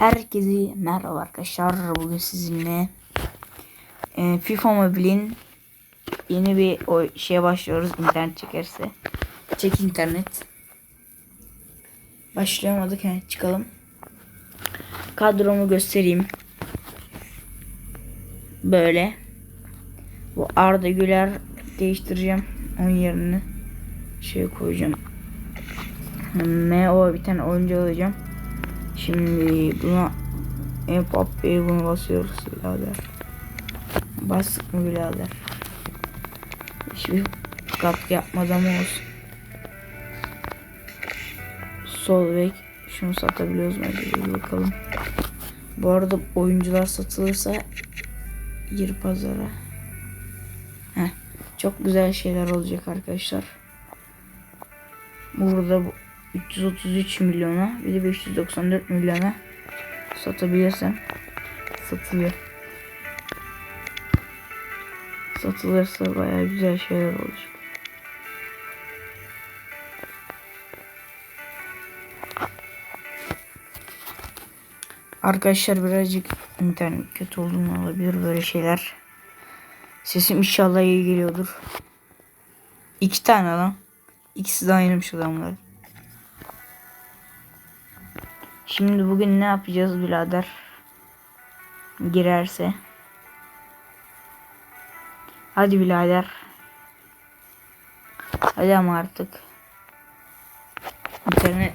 Herkese merhaba arkadaşlar. Bugün sizinle e, FIFA Mobile'in yeni bir o şeye başlıyoruz. internet çekerse. Çek internet. Başlayamadık. He, çıkalım. Kadromu göstereyim. Böyle. Bu Arda Güler değiştireceğim. Onun yerine şey koyacağım. MO bir tane oyuncu alacağım. Şimdi buna Mbappe'ye bunu basıyoruz birader. Bastık mı birader? Hiçbir katkı yapmadan olsun. Sol bek şunu satabiliyoruz mu? Bir bakalım. Bu arada oyuncular satılırsa gir pazara. Heh, çok güzel şeyler olacak arkadaşlar. Burada bu 333 milyona bir de 594 milyona satabilirsem satılıyor. Satılırsa bayağı güzel şeyler olacak. Arkadaşlar birazcık internet kötü olduğunu olabilir böyle şeyler. Sesim inşallah iyi geliyordur. İki tane lan. İkisi de aynıymış adamlar. Şimdi bugün ne yapacağız birader? Girerse. Hadi birader. Hadi ama artık. İnternet.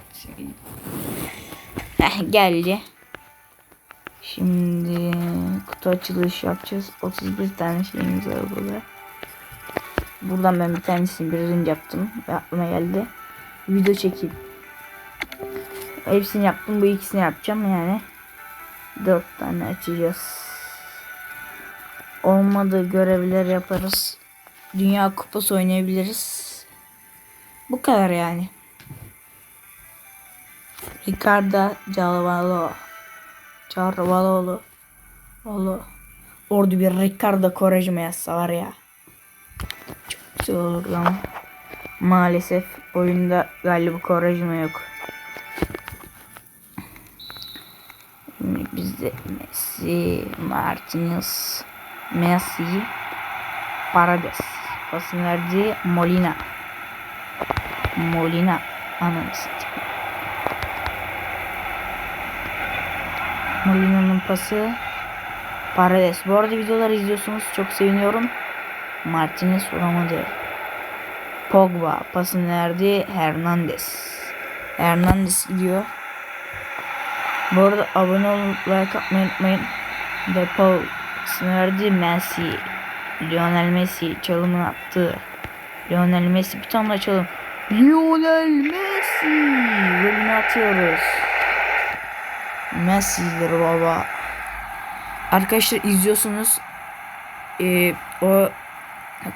Heh, geldi. Şimdi kutu açılış yapacağız. 31 tane şeyimiz var burada. Buradan ben bir tanesini biraz önce yaptım. Ve aklıma geldi. Video çekeyim. Hepsini yaptım. Bu ikisini yapacağım yani. Dört tane açacağız. Olmadığı görevler yaparız. Dünya kupası oynayabiliriz. Bu kadar yani. Ricardo Calvalo. Carvalho'lu. Valo. Orada bir Ricardo Quaresma yazsa var ya. Çok güzel olurdu ama. Maalesef oyunda galiba Quaresma yok. Messi, Martinez, Messi, Paredes. Pasını verdi Molina. Molina. Satayım. Molina'nın pası. Paredes. Bu arada videoları izliyorsunuz. Çok seviniyorum. Martinez vuramadı. Pogba pasını verdi. Hernandez. Hernandez gidiyor. Bu arada abone olup like atmayı unutmayın. Depo verdi Messi. Lionel Messi çalımını attı. Lionel Messi bir tane çalım. Lionel Messi. Golünü atıyoruz. Messi'dir baba. Arkadaşlar izliyorsunuz. Ee, o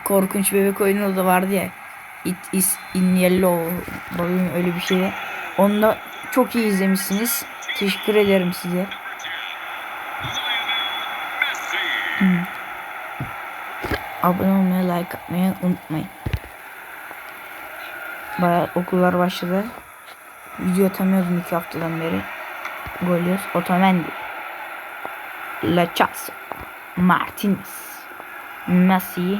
korkunç bebek oyunu da vardı ya. It is in yellow. Bakın öyle bir şey. Onu da çok iyi izlemişsiniz. Teşekkür ederim size. Hmm. Abone olmayı, like atmayı unutmayın. Baya okullar başladı. Video atamıyordum iki haftadan beri. Golios, Otamendi. Lachazo. Martinez. Messi.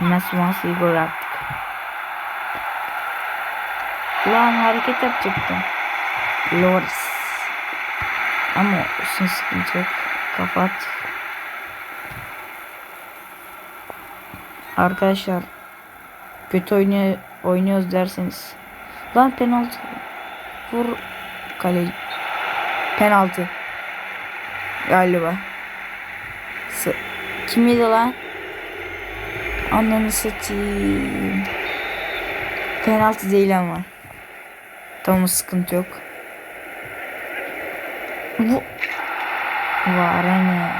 Messi Messi gol attık. Lan hareket yapacaktım. Loris. Ama olsun sıkıntı yok. Kapat. Arkadaşlar kötü oynuyor, oynuyoruz derseniz. Lan penaltı. Vur kale. Penaltı. Galiba. S Kim yedi lan? Ananı satayım. Penaltı değil ama. Tamam sıkıntı yok. Bu var ne?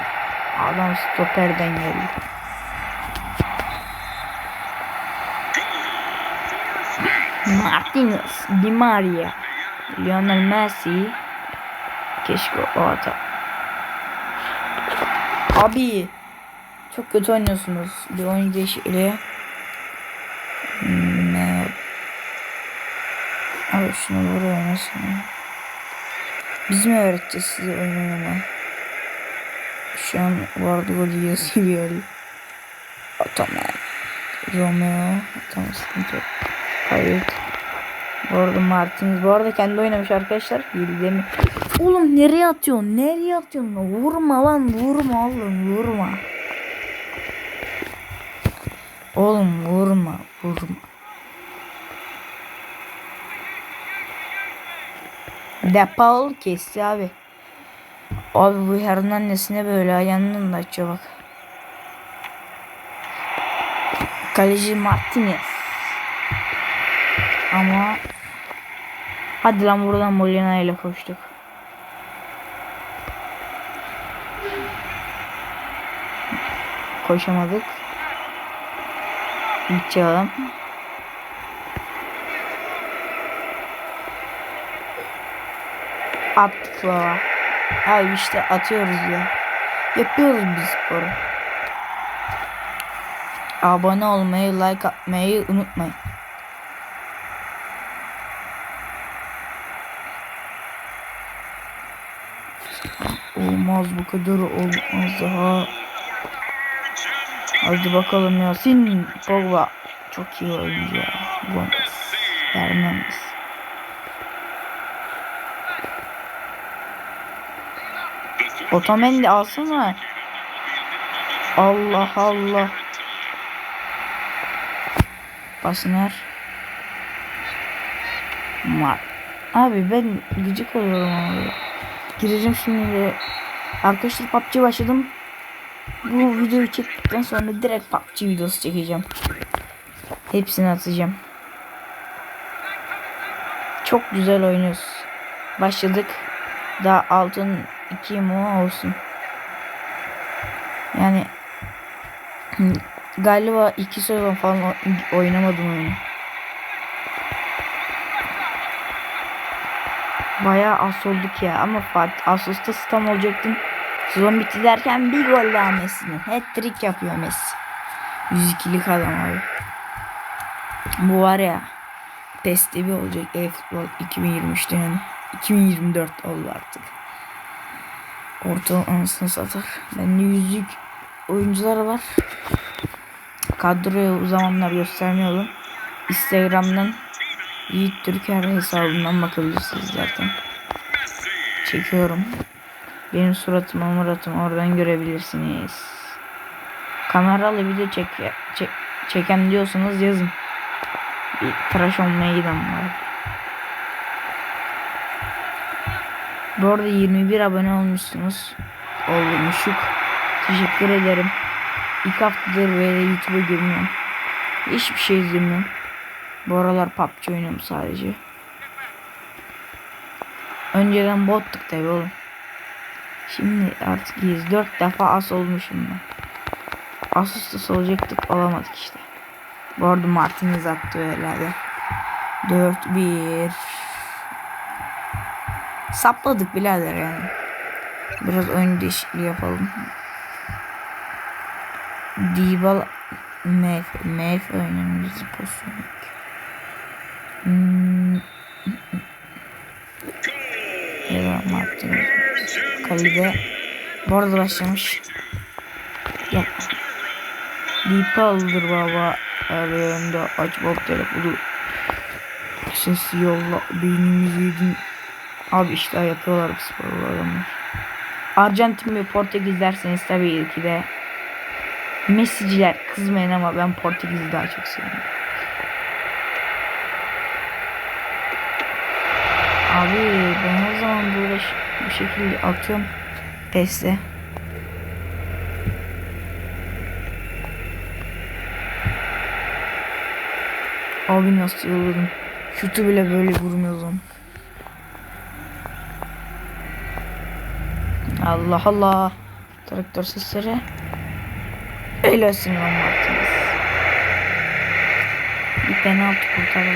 Adam stoperden geldi. Martinez, Di Maria, Lionel Messi. Keşke o ata. Abi çok kötü oynuyorsunuz. Bir oyun değişikliği. Hmm? Abi şunu buraya oynasın. Biz mi öğreteceğiz size oynamayı? Şu an bu arada gol yiyoruz gibi. Otoman. Romeo. Tamam sıkıntı yok. Hayır. Bu arada Martins. Bu arada kendi oynamış arkadaşlar. Hile mi? Oğlum nereye atıyorsun? Nereye atıyorsun? Vurma lan vurma oğlum vurma. Oğlum vurma vurma. Depol kesti abi. Abi bu Hernandez'ine böyle ayağının da açıyor bak. Kaleci Martinez. Ama hadi lan buradan Molina ile koştuk. Koşamadık. İçelim. Attık baba. Abi işte atıyoruz ya. Yapıyoruz biz sporu. Abone olmayı, like atmayı unutmayın. Olmaz bu kadar olmaz daha. Hadi bakalım Yasin Pogba. Çok iyi oyuncu ya. Gomez. Hernandez. Otamendi alsana. Allah Allah. Basner. Mar. Abi ben gıcık oluyorum abi. Gireceğim şimdi de. Arkadaşlar PUBG başladım. Bu videoyu çektikten sonra direkt PUBG videosu çekeceğim. Hepsini atacağım. Çok güzel oynuyoruz. Başladık. Daha altın 2 mu olsun. Yani galiba 2 sezon falan oynamadım oyunu. Bayağı az olduk ya ama Fatih Ağustos'ta tam olacaktım. Sezon bitti derken bir gol daha Messi'nin. Hat-trick yapıyor Messi. 102'lik adam abi. Bu var ya bir olacak e-futbol 2023'te yani. 2024 oldu artık. Orta anasını satar. Bende yüzlük oyuncular var. Kadroyu o zamanlar göstermiyordum. Instagram'dan Yiğit Türker hesabından bakabilirsiniz zaten. Çekiyorum. Benim suratımı muratımı oradan görebilirsiniz. Kameralı video çek, çek çeken diyorsanız yazın. Bir tıraş olmaya giden. Bu arada 21 abone olmuşsunuz. Olmuşuk. Teşekkür ederim. İlk haftadır böyle YouTube'a girmiyorum. Hiçbir şey izlemiyorum. Bu aralar PUBG oynuyorum sadece. Önceden bottuk tabi oğlum. Şimdi artık iyiyiz. 4 defa as olmuşum ben. Asus'ta olacaktık olamadık işte. Bu arada Martinez attı herhalde. 4-1 Sapladık birader yani. Biraz oyun değişikliği yapalım. Dybala MF MF oynamıyoruz pozisyon. Hmm. Ya Martinez. Kalide. Bu arada başlamış. Gel. Dybala'dır baba. Arayında aç bak telefonu. Sesi yolla. Beynimizi yedin. Abi işte yapıyorlar bu sporu adamlar. Arjantin ve Portekiz derseniz tabii ki de Messi'ciler kızmayın ama ben Portekiz'i daha çok seviyorum. Abi ben her zaman böyle bu şekilde atıyorum PES'te. Abi nasıl yolladım. Şutu bile böyle vurmuyordum. Allah Allah. Traktör sesleri. Öylesin lan Martins. Bir penaltı kurtardı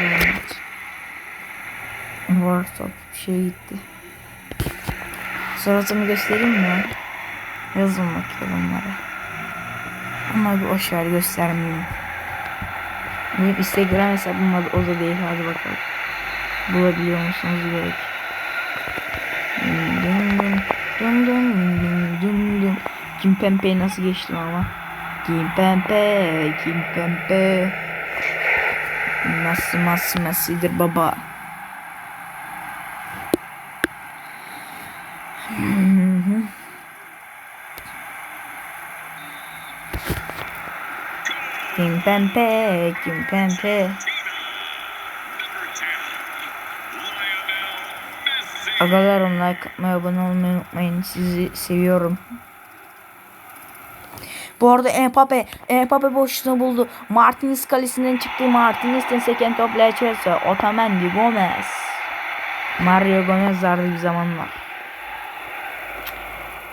bu Var top şey gitti. Suratımı göstereyim mi? Yazın bakayım onlara. Ama bir boş ver göstermeyeyim. Benim Instagram hesabım var o da değil hadi bakalım. Bulabiliyor musunuz gerek. Hmm. Dum dum dum dum. Kim Pempe'yi nasıl geçtim ama. Kim Pempe, Kim Pempe. Nasıl nasıl nasıldır baba. Kim Pempe, Kim Pempe. Agalarım like atmayı, abone olmayı unutmayın. Sizi seviyorum. Bu arada Mbappe, Mbappe boşluğunu buldu. Martinez kalesinden çıktı. Martinez'ten seken topla Chelsea. Otamendi, Gomez. Mario Gomez vardı bir zamanlar.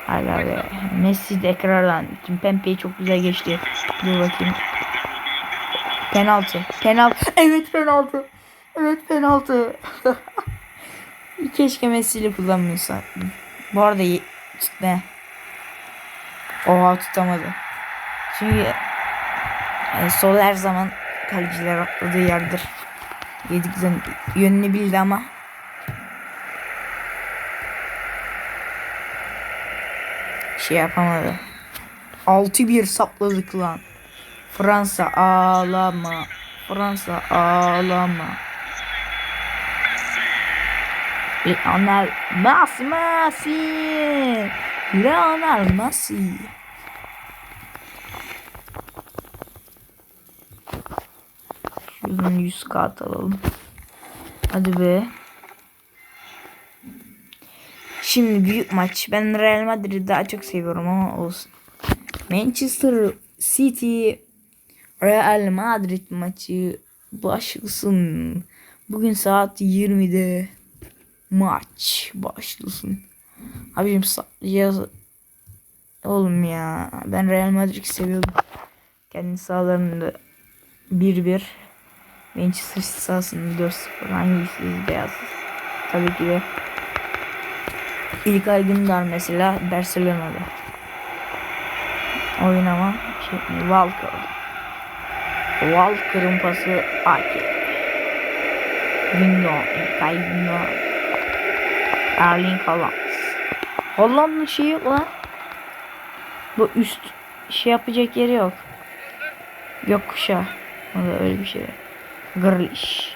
Hala be. Messi tekrardan. Pempe'yi çok güzel geçti. Dur bakayım. Penaltı. Penaltı. Evet penaltı. Evet penaltı. Keşke Messi'yle kullanmıyorsa. Bu arada ne? Oha tutamadı. Çünkü e, sol her zaman kaleciler atladığı yerdir. Yedik zaten yönünü bildi ama şey yapamadı. 6-1 sapladık lan. Fransa ağlama. Fransa ağlama. Lionel Messi Messi Lionel Messi Şuradan 100 kağıt alalım. Hadi be. Şimdi büyük maç. Ben Real Madrid'i daha çok seviyorum ama olsun. Manchester City Real Madrid maçı başlasın. Bugün saat 20'de maç başlasın. Abicim ya oğlum ya ben Real Madrid seviyordum. Kendi sahalarında 1-1 Manchester City sahasında 4-0 hangisi beyaz? Tabii ki de İlkay Gündoğan mesela Barcelona'da. Oynama şey, Walker. Walker'ın pası Ake. Gündoğan, İlkay Gündoğan. Erling Haaland. Hollanda'nın şeyi yok lan. Bu üst şey yapacak yeri yok. Gökkuşağı. O da öyle bir şey. Grealish.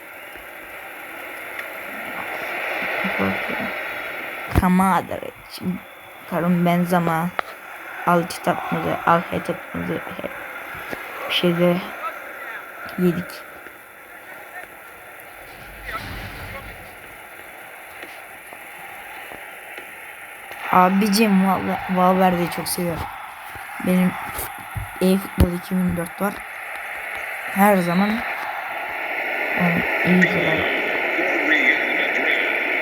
Kamadric. Karim Benzema. Altitap mıydı? Alhetap mıydı? Bir şeyde yedik. Abicim Valverde'yi çok seviyorum. Benim e-futbol 2004 var. Her zaman yani iyidir.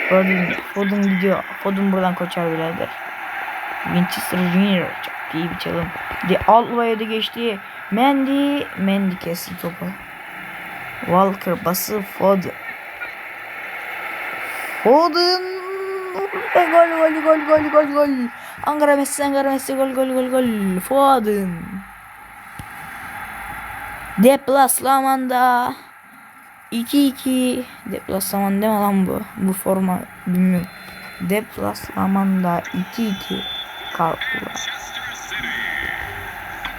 Foden, Foden gidiyor. Foden buradan koçar birader. Winchester Junior çok iyi bir çalım. De Alva'ya da geçti. Mendy, Mendy kesti topu. Walker bası Foden. Foden gol gol gol gol gol gol. Ankara Messi Ankara Messi gol gol gol gol. Foden. Deplasmanda 2-2 Deplasman deme lan bu. Bu forma bilmiyorum. Deplasmanda 2-2 kaldılar.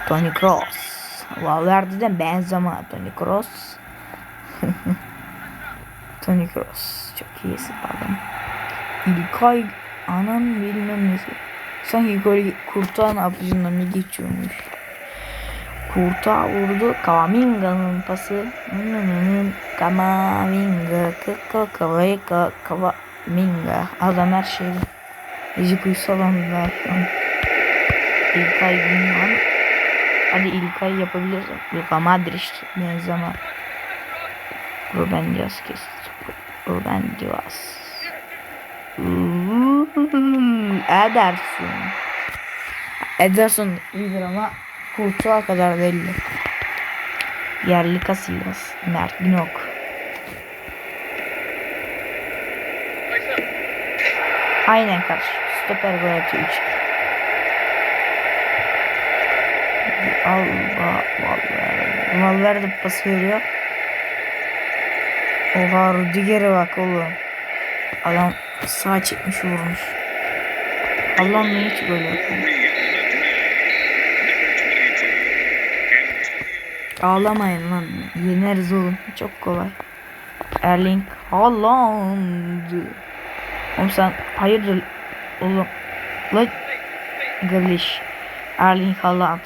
Toni Kroos. Valverde'den Benzema. Toni Kroos. Toni Kroos. Çok iyisi adam. İlkay anan bilmem nesi. Sanki gol kurtağın apıcından mı geçiyormuş. Kurta vurdu. Kaminga'nın pası. Kamavinga. Kaka kavayka kavaminga. Adam her şeyde. Recep Uysal andılar şu an. İlkay Gündoğan. Hadi İlkay yapabilirsin. Luka Madrić. Benzema. Ruben Dias kesti. Ruben Dias. Ederson. Ederson iyidir ama Kurtuğa kadar belli. Yerli Casillas. Mert Günok. Aynen karşı. Stoper gol atıyor 3 Allah Valverde. Valverde pas veriyor. Oha Rüdiger'e bak oğlum. Adam sağ çekmiş vurmuş. Allah'ım ne hiç gol yapıyor. Ağlamayın lan. Yeneriz oğlum. Çok kolay. Erling Haaland. Oğlum sen hayırdır oğlum. La Grealish. Erling Haaland.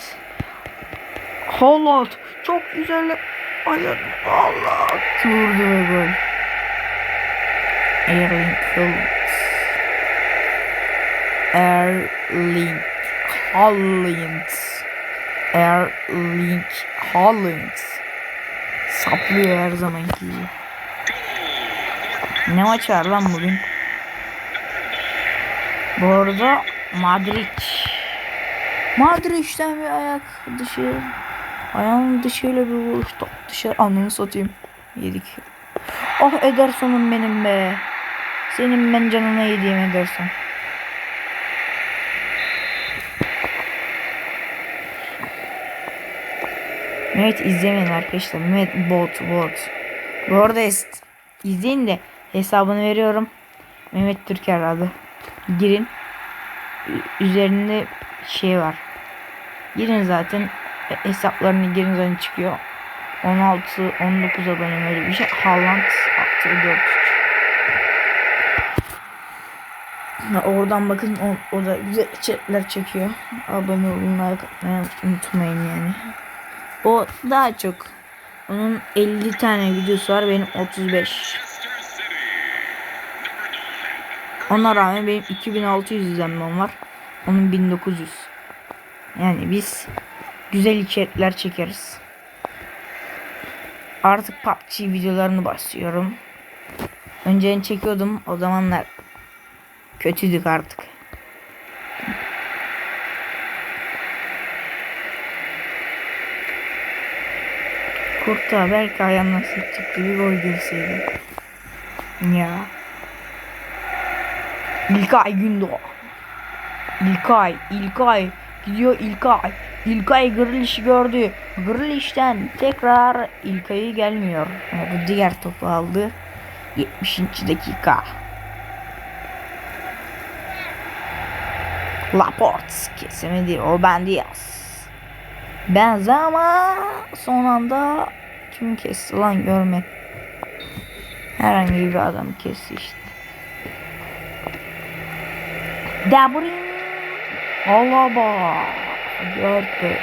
Haaland. Çok güzel. Hayır. Allah. Vurdu ve gol. Erling Haaland. Erling Haaland. Erling Haaland. Saplıyor her zamanki gibi. Ne maç var lan bugün? Bu arada Madrid. Madrid'den bir ayak dışı. Ayağın dışıyla bir vuruş top dışarı. Ananı satayım. Yedik. Oh Ederson'um benim be. Senin ben canına yediğim edersen. Mehmet izlemeyin arkadaşlar. Mehmet bot bot. Bu arada izleyin de hesabını veriyorum. Mehmet Türker adı. Girin. Üzerinde şey var. Girin zaten e, hesaplarını girin zaten çıkıyor. 16 19 abone böyle bir şey. Haaland 4 Oradan bakın o, o da güzel içerikler çekiyor. Abone olmayı unutmayın yani. O daha çok. Onun 50 tane videosu var benim 35. Ona rağmen benim 2600 izlenmem var. Onun 1900. Yani biz güzel içerikler çekeriz. Artık PUBG videolarını basıyorum. Önceden çekiyordum. O zamanlar kötüydük artık. Kurta belki ayağına sıçacak bir gol girseydi. Ya. İlkay Gündoğan. İlkay, İlkay. Gidiyor İlkay. İlkay Grealish'i gördü. Grealish'ten tekrar İlkay'ı gelmiyor. Diğer topu aldı. 70. dakika. Laporte kesemedi. O ben Diaz. Benzema son anda kim kesti lan görme. Herhangi bir adam kesti işte. De Bruyne. Alaba. Gördük.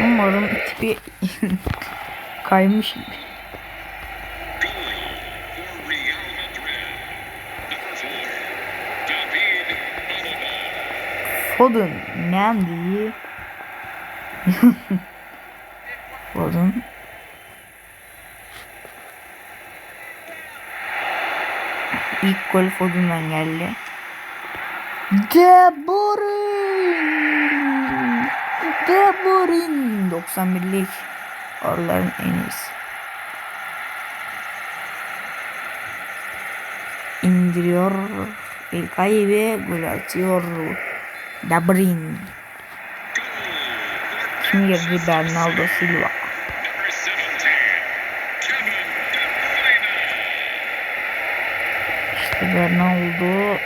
Umarım tipi kaymış gibi. Foden Mendy Foden İlk gol Foden'dan geldi. De Bruyne De Bruyne 91'lik oraların en iyisi. indiriyor. İlkay ve gol atıyor. De Bruyne. Kim girdi? Bernardo Silva. Bernardo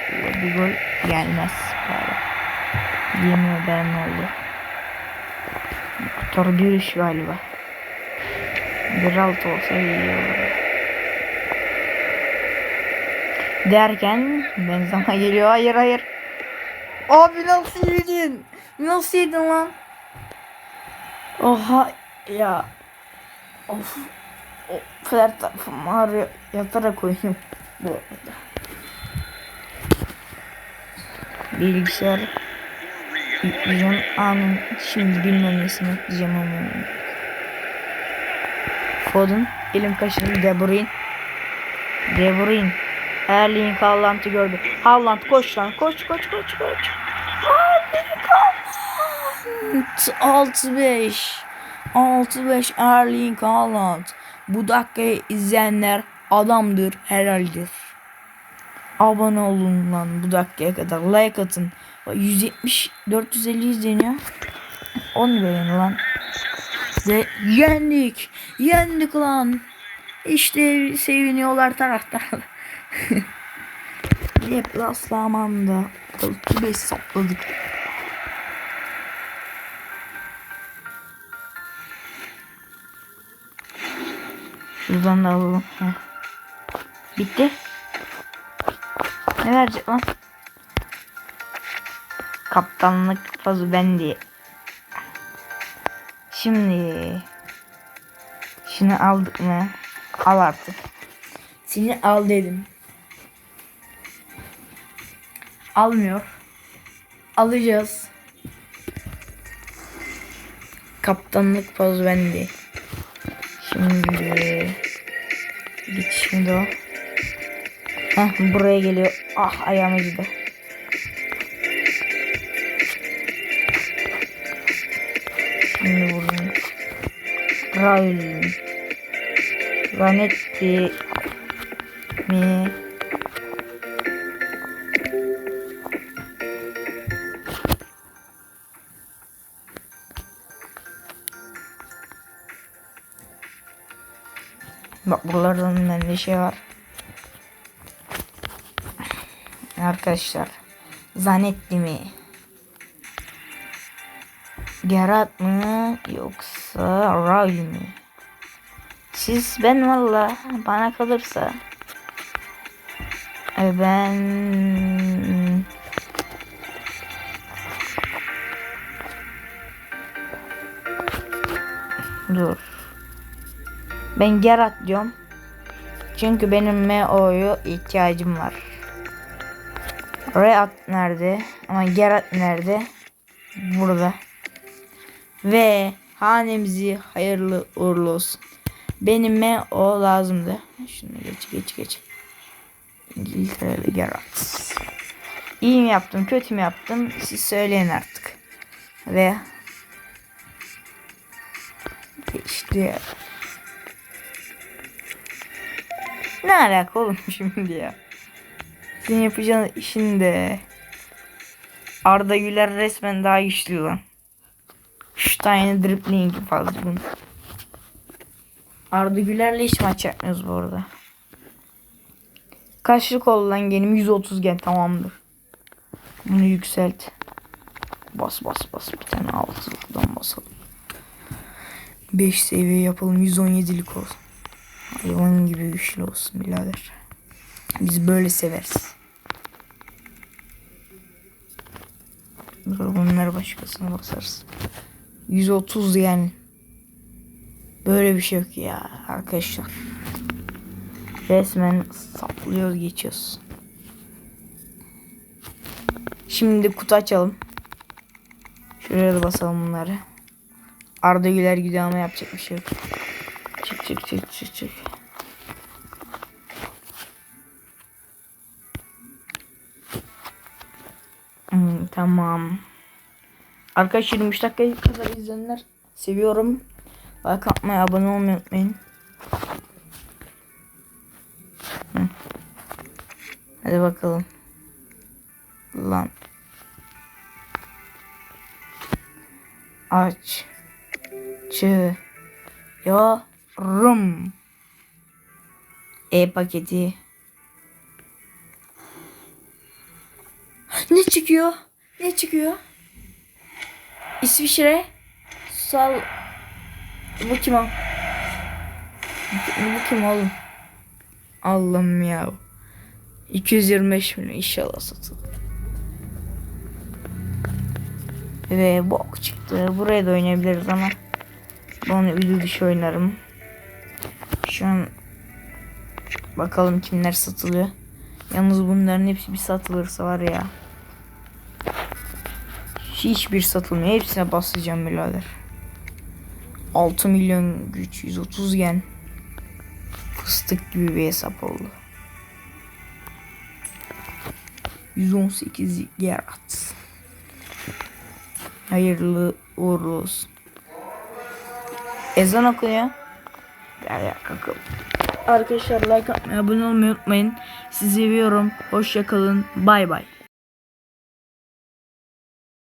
bir gol gelmez. Yemiyor Bernardo. Bir iş galiba. Bir alt olsa iyi olur. Derken Benzema geliyor. Hayır hayır. Abi nasıl yedin? Nasıl yedin lan? Oha ya. Of. O kadar tarafım ağrıyor. Yatarak oynuyorum bu arada. Bilgisayar yükleyeceğim. Anın şimdi bilmem nesini yükleyeceğim ama. Foden elim kaşındı De Bruyne. De Bruyne. Erling Haaland'ı gördü. Haaland koş lan koş koş koş koş. Haaland. 6-5. 6-5 Erling Haaland. Bu dakikayı izleyenler adamdır herhaldir. Abone olun lan bu dakikaya kadar. Like atın. 170 450 izleniyor. 10 beğeni lan. Ve yendik. Yendik lan. İşte seviniyorlar taraftarlar. Deplasmanda 4-5 sapladık. Şuradan da alalım. Heh. Bitti. Ne verecek lan? Kaptanlık fazı bendi. Şimdi şunu aldık mı? Al artık. Seni al dedim. Almıyor. Alacağız. Kaptanlık poz bende. Şimdi şimdi o. Heh, buraya geliyor. Ah ayağım acıdı. Şimdi vurayım. Raul. Zanetti mi? Buralardan bende şey var. Arkadaşlar. Zanetti mi? Gerard mı yoksa Raul mi? Siz ben valla bana kalırsa e, ben dur ben Gerard diyorum çünkü benim MO'yu ihtiyacım var Reat nerede ama Gerard nerede burada ve hanemizi hayırlı uğurlu olsun Benime o lazımdı. Şunu geç geç geç. İngiltere'li Gerrard. İyi mi yaptım kötü mü yaptım siz söyleyin artık. Ve işte ne alaka oğlum şimdi ya. Senin yapacağın işin de Arda Güler resmen daha güçlü lan. Şu tane dribbling fazla bunu. Arda Güler'le hiç maç yapmıyoruz bu arada. Kaçlık oldu lan genim 130 gen tamamdır. Bunu yükselt. Bas bas bas bir tane altından basalım. 5 seviye yapalım 117'lik olsun. Hayvan gibi güçlü olsun birader. Biz böyle severiz. Bunları başkasına basarız. 130 yani. Böyle bir şey yok ya arkadaşlar. Resmen saplıyoruz geçiyoruz. Şimdi kutu açalım. Şuraya da basalım bunları. Arda Güler gidiyor ama yapacak bir şey yok. Çık çık çık çık. Hmm, tamam. Arkadaşlar 23 dakika kadar izleyenler seviyorum. Like atmayı, abone olmayı unutmayın. Hı. Hadi bakalım. Lan. Aç. Çı. Yorum. E paketi. Ne çıkıyor? Ne çıkıyor? İsviçre. Sal. Bu kim o? Bu kim oğlum? Allah'ım ya. 225 milyon inşallah satılır. Ve bok çıktı. Buraya da oynayabiliriz ama. Ben video dışı oynarım. Şu bakalım kimler satılıyor. Yalnız bunların hepsi bir satılırsa var ya. Hiçbir satılmıyor. Hepsine basacağım birader. 6 milyon güç 130 yen. Fıstık gibi bir hesap oldu. 118 yarat. Hayırlı uğurlu olsun. Ezan. Gel ya kakalım. Arkadaşlar like atmayı abone olmayı unutmayın. Sizi seviyorum. Hoşça kalın. Bay bay.